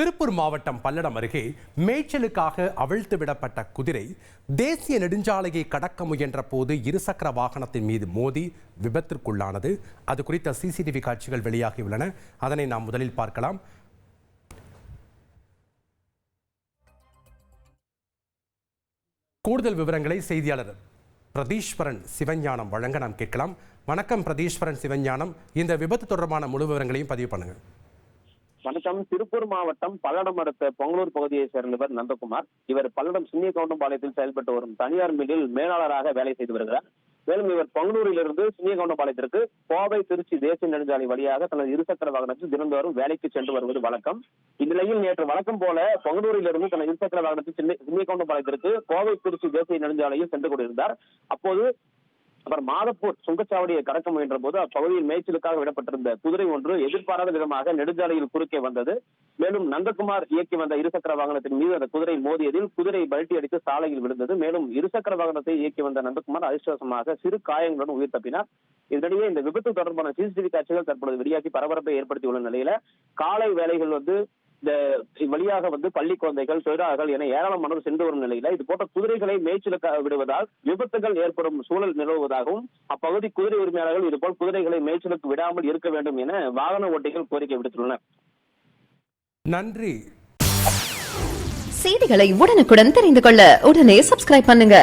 திருப்பூர் மாவட்டம் பல்லடம் அருகே மேய்ச்சலுக்காக அவிழ்த்து விடப்பட்ட குதிரை தேசிய நெடுஞ்சாலையை கடக்க முயன்ற போது இருசக்கர வாகனத்தின் மீது மோதி விபத்திற்குள்ளானது. அது குறித்த சிசிடிவி காட்சிகள் வெளியாகியுள்ளன. அதனை நாம் முதலில் பார்க்கலாம். கூடுதல் விவரங்களை செய்தியாளர் பிரதீஸ்வரன் சிவஞானம் வழங்க நாம் கேட்கலாம். வணக்கம் பிரதீஸ்வரன் சிவஞானம். இந்த விபத்து தொடர்பான முழு விவரங்களையும் பதிவு பண்ணுங்க. வணக்கம். திருப்பூர் மாவட்டம் பல்லடம் அடுத்த பொங்கலூர் பகுதியை சேர்ந்தவர் நந்தகுமார். இவர் பல்லடம் சின்னிய கவுண்டம்பாளையத்தில் செயல்பட்டு வரும் தனியார் மில்லில் மேலாளராக வேலை செய்து வருகிறார். மேலும் இவர் பொங்கலூரிலிருந்து சின்னிய கவுண்டம்பாளையத்திற்கு கோவை திருச்சி தேசிய நெடுஞ்சாலை வழியாக தனது இருசக்கர வாகனத்தில் தினந்தோறும் வேலைக்கு சென்று வருவது வழக்கம். இந்நிலையில் நேற்று வழக்கம் போல பங்களூரிலிருந்து தனது இருசக்கர வாகனத்தில் சின்ன சின்னிய கவுண்டம்பாளையத்திற்கு கோவை திருச்சி தேசிய நெடுஞ்சாலையில் சென்று கொண்டிருந்தார். அப்போது அப்புறம் மாதப்பூர் சுங்கச்சாவடியை கடக்க முயன்ற போது அப்பகுதியில் மேய்ச்சலுக்காக விடப்பட்டிருந்த குதிரை ஒன்று எதிர்பாராத விதமாக நெடுஞ்சாலையில் குறுக்கே வந்தது. மேலும் நந்தகுமார் இயக்கி வந்த இருசக்கர வாகனத்தின் மீது அந்த குதிரை மோதியதில் குதிரை பல்ட்டி அடித்து சாலையில் விழுந்தது. மேலும் இருசக்கர வாகனத்தை இயக்கி வந்த நந்தகுமார் அதிர்ஷ்டவசமாக சிறு காயங்களுடன் உயிர் தப்பினார். இதனிடையே இந்த விபத்து தொடர்பான சிசிடிவி காட்சிகள் தற்பொழுது வெளியாகி பரபரப்பை ஏற்படுத்தியுள்ள நிலையில காலை வேலைகள் வந்து இந்த வழியாக வந்து பள்ளி குழந்தைகள் தொழிலாளர்கள் என ஏராளமானோர் சென்று வரும் நிலையில இது போன்ற குதிரைகளை மேய்ச்சலுக்காக விடுவதால் விபத்துகள் ஏற்படும் சூழல் நிலவுவதாகவும் அப்பகுதி குதிரை உரிமையாளர்கள் இதுபோல் குதிரைகளை மேய்ச்சலுக்கு விடாமல் இருக்க வேண்டும் என வாகன ஓட்டிகள் கோரிக்கை விடுத்துள்ளனர். நன்றி. செய்திகளை உடனுக்குடன் தெரிந்து கொள்ள உடனே சப்ஸ்கிரைப் பண்ணுங்க.